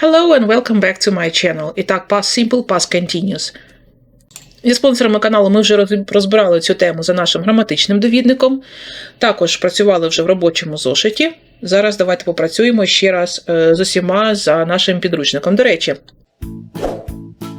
Hello and welcome back to my channel. І так, past simple, past continuous. Зі спонсорами каналу ми вже розбирали цю тему за нашим граматичним довідником. Також працювали вже в робочому зошиті. Зараз давайте попрацюємо ще раз е, з усіма за нашим підручником. До речі,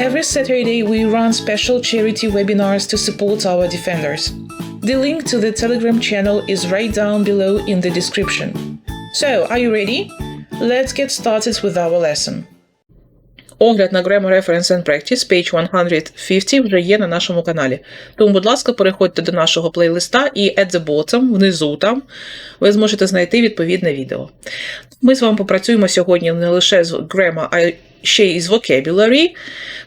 Every Saturday, we run special charity webinars to support our defenders. The link to the Telegram channel is right down below in the description. So, are you ready? Let's get started with our lesson. Огляд на Grammar Reference and Practice, page 150, вже є на нашому каналі. Тому, будь ласка, переходьте до нашого плейлиста і at the bottom, внизу там, ви зможете знайти відповідне відео. Ми з вами попрацюємо сьогодні не лише з Grammar, ще й Vocabulary.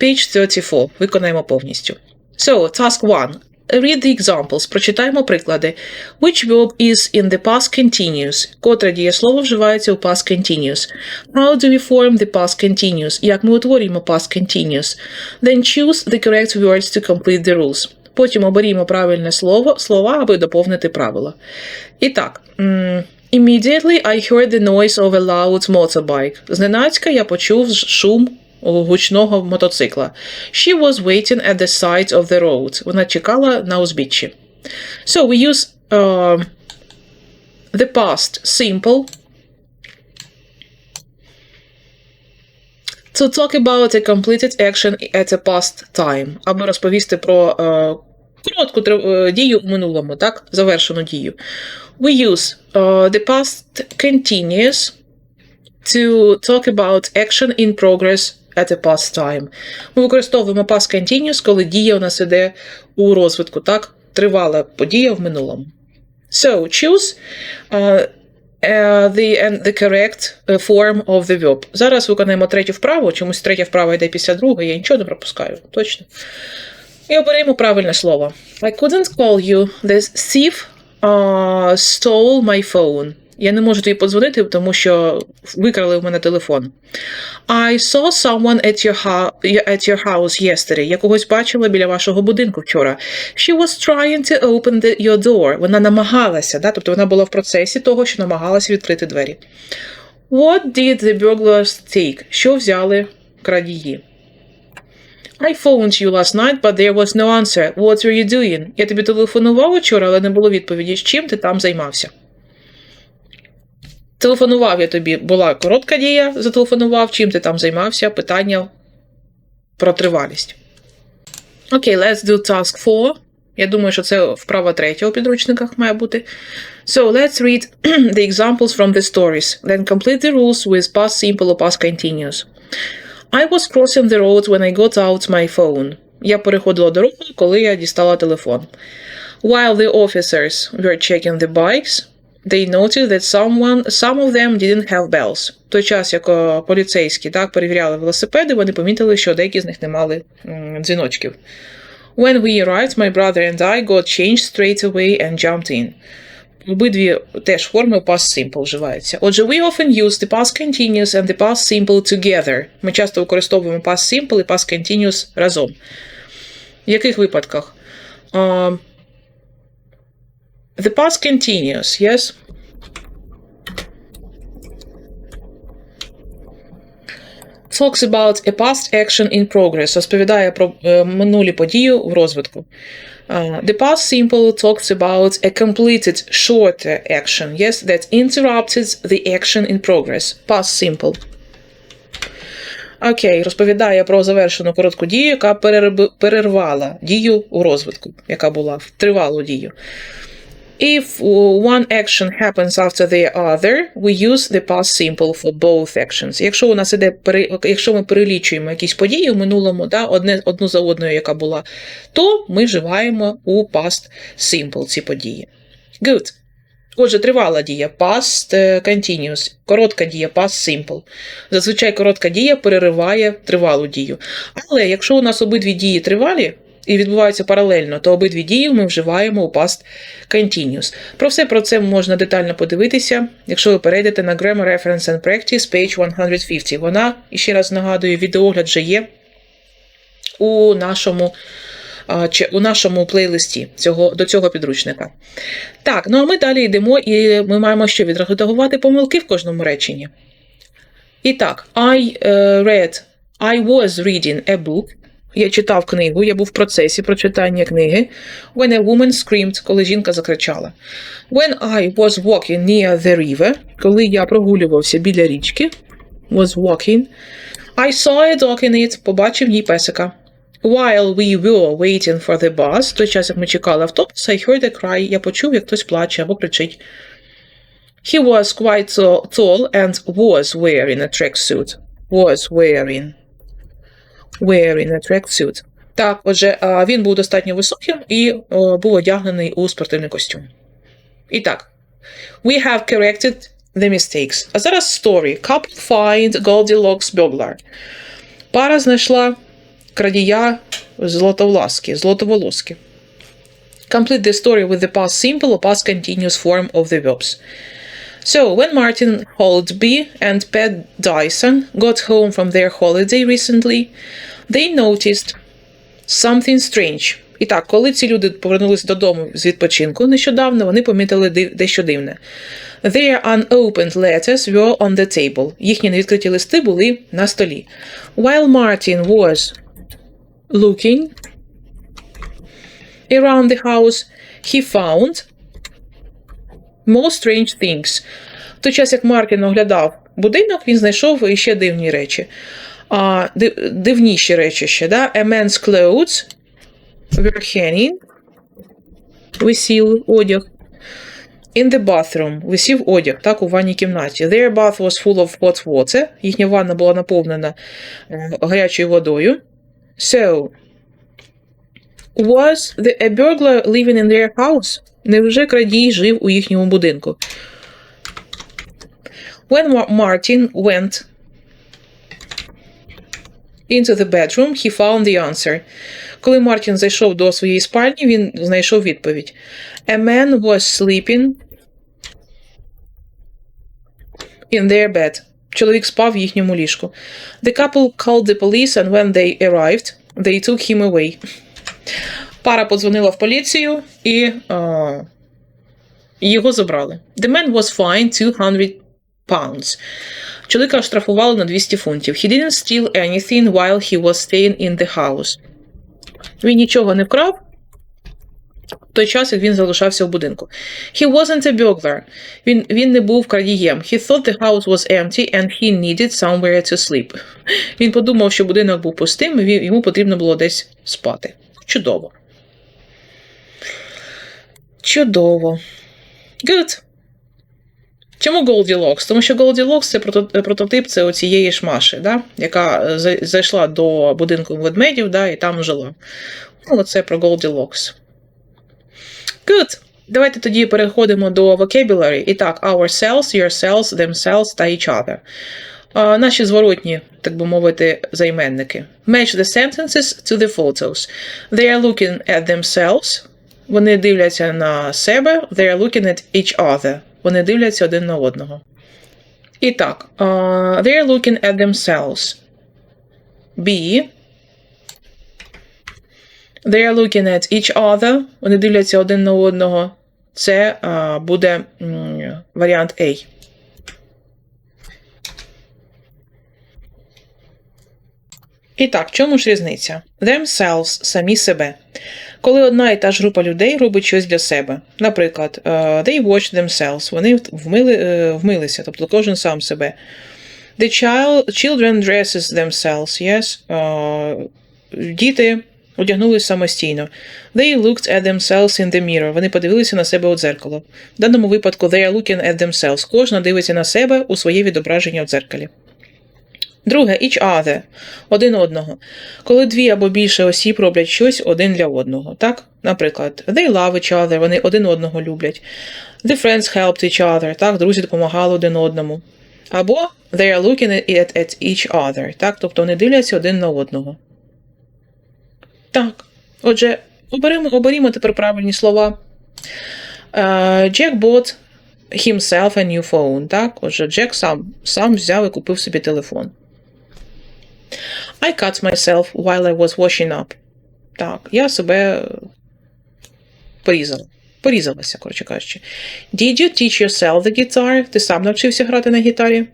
Page 34. Виконаємо повністю. So, task 1. Read the examples. Прочитаємо приклади. Which verb is in the past continuous? Котре дієслово вживається у past continuous? How do we form the past continuous? Як ми утворюємо past continuous? Then choose the correct words to complete the rules. Потім оберімо правильне слово, слова, аби доповнити правила. І так. Immediately I heard the noise of a loud motorbike. Зненацька я почув шум гучного мотоцикла. She was waiting at the side of the road. Вона чекала на узбіччі. So we use uh, the past simple to talk about a completed action at a past time. Аби розповісти про е, коротку е, дію у минулому, так? Завершену дію. We use uh, the past continuous to talk about action in progress at a past time. Ми використовуємо past continuous, коли дія у нас іде у розвитку, так? Тривала подія в минулому. So, choose uh, uh, the, and the correct uh, form of the verb. Зараз виконаємо третю вправу, чомусь третя вправа йде після другої, я нічого не пропускаю, точно. І оберемо правильне слово. I couldn't call you. The thief stole my phone. Я не можу тобі подзвонити, тому що викрали в мене телефон. I saw someone at your, at your house yesterday. Я когось бачила біля вашого будинку вчора. She was trying to open the, your door. Вона намагалася, да? тобто вона була в процесі того, що намагалася відкрити двері. What did the burglars take? Що взяли крадії? I phoned you last night, but there was no answer. What were you doing? Я тобі телефонував вчора, але не було відповіді. З чим ти там займався? Телефонував я тобі, була коротка дія, зателефонував, чим ти там займався, питання про тривалість. Окей, let's do task 4. Я думаю, що це вправа третя у підручниках має бути. So, let's read the examples from the stories. Then complete the rules with past simple or past continuous. I was crossing the road when I got out my phone. Я переходила дорогу, коли я дістала телефон. While the officers were checking the bikes, they noticed that someone, some of them didn't have bells. В той час, як е, поліцейські так, перевіряли велосипеди, вони помітили, що деякі з них не мали м, дзвіночків. When we arrived, my brother and I got changed straight away and jumped in. Обидві теж форми past simple вживаються. Отже, we often use the past continuous and the past simple together. Ми часто використовуємо past simple і past continuous разом. В яких випадках? Uh, the past continuous, yes? Talks about a past action in progress. Розповідає про е, минулі події в розвитку. Uh, the past simple talks about a completed short action, yes, that interrupted the action in progress. Past simple. Окей, розповідає про завершену коротку дію, яка перервала дію у розвитку, яка була в тривалу дію. If one action happens after the other, we use the past simple for both actions. Якщо у нас іде якщо ми перелічуємо якісь події в минулому, да, одне, одну за одною, яка була, то ми вживаємо у past simple ці події. Good. Отже, тривала дія past е, continuous, коротка дія past simple. Зазвичай коротка дія перериває тривалу дію. Але якщо у нас обидві дії тривалі і відбуваються паралельно, то обидві дії ми вживаємо у past continuous. Про все про це можна детально подивитися, якщо ви перейдете на Grammar Reference and Practice, page 150. Вона, і ще раз нагадую, відеогляд вже є у нашому у нашому плейлисті цього, до цього підручника. Так, ну а ми далі йдемо і ми маємо ще відредагувати помилки в кожному реченні. І так, I е, read, I was reading a book. Я читав книгу, я був в процесі прочитання книги. When a woman screamed, коли жінка закричала. When I was walking near the river, коли я прогулювався біля річки, was walking, I saw a dog in it, побачив їй песика. While we were waiting for the bus, той час, як ми чекали автобус, I heard a cry, я почув, як хтось плаче або кричить. He was quite tall and was wearing a tracksuit. Was wearing. Wearing a tracksuit. Так, отже, він був достатньо високим і був одягнений у спортивний костюм. І так, we have corrected the mistakes. А зараз story. Couple find Goldilocks burglar. Пара знайшла крадія златовласки, злотоволоски. Complete the story with the past simple or past continuous form of the verbs. So, when Martin Holtby and Pat Dyson got home from their holiday recently, they noticed something strange. І так, коли ці люди повернулися додому з відпочинку нещодавно, вони помітили див- дещо дивне. Their unopened letters were on the table. Їхні невідкриті листи були на столі. While Martin was looking around the house, he found more strange things. В той час, як Мартін оглядав будинок, він знайшов іще дивні речі. А, див- дивніші речі ще, да? A man's clothes were hanging. Висів одяг. In the bathroom висів одяг, так, у ванній кімнаті. Their bath was full of hot water. Їхня ванна була наповнена е, гарячою водою. So, was the, a burglar living in their house? Невже крадій жив у їхньому будинку? When Martin went into the bedroom, he found the answer. Коли Мартін зайшов до своєї спальні, він знайшов відповідь. A man was sleeping in their bed. Чоловік спав в їхньому ліжку. The couple called the police and when they arrived, they took him away. Пара подзвонила в поліцію і а, його забрали. The man was fined 200 pounds. Чоловіка штрафували на 200 фунтів. He didn't steal anything while he was staying in the house. Він нічого не вкрав в той час, як він залишався в будинку. He wasn't a burglar. Він, він не був крадієм. He thought the house was empty and he needed somewhere to sleep. Він подумав, що будинок був пустим, і йому потрібно було десь спати. Чудово. Чудово. Good. Чому Goldilocks? Тому що Goldilocks – це прототип це оцієї ж Маші, да? яка е, зайшла до будинку ведмедів да, і там жила. Ну, оце про Goldilocks. Good. Давайте тоді переходимо до vocabulary. І так, ourselves, yourselves, themselves та each other. А, наші зворотні, так би мовити, займенники. Match the sentences to the photos. They are looking at themselves. Вони дивляться на себе. They are looking at each other. Вони дивляться один на одного. І так, а, they are looking at themselves. Be. They are looking at each other. Вони дивляться один на одного. Це а, буде м, варіант A. І так, в чому ж різниця? Themselves самі себе. Коли одна і та ж група людей робить щось для себе. Наприклад, е, they wash themselves, вони вмили, е, вмилися, тобто кожен сам себе. The child, children dresses themselves, yes. Е, Діти одягнулись самостійно. They looked at themselves in the mirror. Вони подивилися на себе у дзеркало. В даному випадку they are looking at themselves. Кожна дивиться на себе у своє відображення в дзеркалі. Друге, each other. Один одного. Коли дві або більше осіб роблять щось один для одного. Так? Наприклад, they love each other, вони один одного люблять. The friends helped each other, так, друзі допомагали один одному. Або they are looking at, at each other, так, тобто вони дивляться один на одного. Так. Отже, оберемо, оберімо тепер правильні слова. Е, Jack bought himself a new phone. Так? Отже, Джек сам, сам взяв і купив собі телефон. I cut myself while I was washing up. Так, я себе порізала. Порізалася, коротше кажучи. Did you teach yourself the guitar? Ти сам навчився грати на гітарі?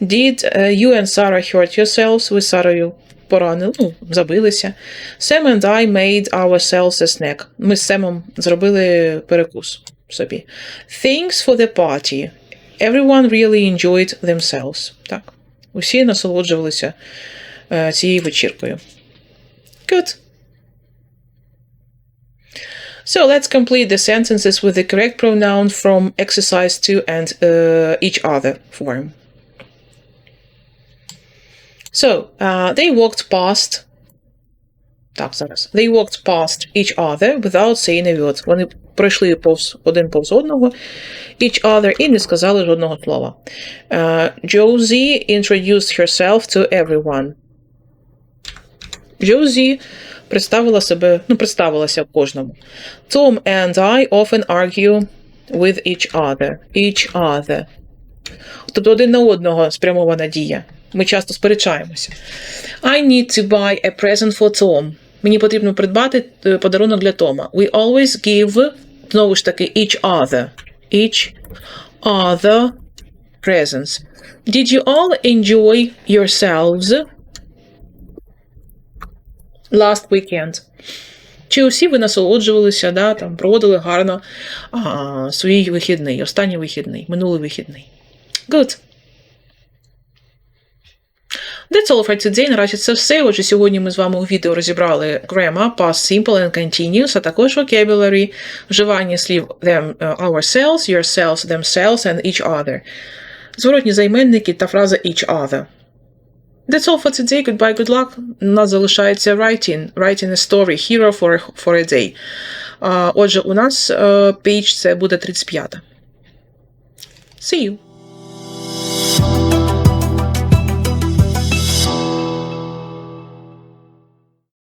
Did uh, you and Sarah hurt yourselves? Ви з Сарою поранили, ну, забилися. Sam and I made ourselves a snack. Ми з Семом зробили перекус собі. Thanks for the party. Everyone really enjoyed themselves. Так. Усі насолоджувалися е, цією вечіркою. Good. So let's complete the sentences with the correct pronoun from exercise 2 and uh, each other form. So, uh, they walked past. Так, зараз. They walked past each other without saying a word. Вони пройшли повз один повз одного, each other, і не сказали жодного слова. Uh, Josie introduced herself to everyone. Josie представила себе, ну, представилася кожному. Tom and I often argue with each other. Each other. Тобто один на одного спрямована дія. Ми часто сперечаємося. I need to buy a present for Tom. Мені потрібно придбати е, подарунок для Тома. We always give, знову ж таки, each other. Each other presents. Did you all enjoy yourselves last weekend? Чи усі ви насолоджувалися, да, там, проводили гарно а, свій вихідний, останній вихідний, минулий вихідний? Good. That's all for today. Наразі це все. Отже, сьогодні ми з вами у відео розібрали grammar, past simple and continuous, а також vocabulary, вживання слів them, uh, ourselves, yourselves, themselves and each other. Зворотні займенники та фраза each other. That's all for today. Goodbye, good luck. У нас залишається writing. Writing a story. Hero for, for a day. Uh, отже, у нас uh, це буде 35. See you.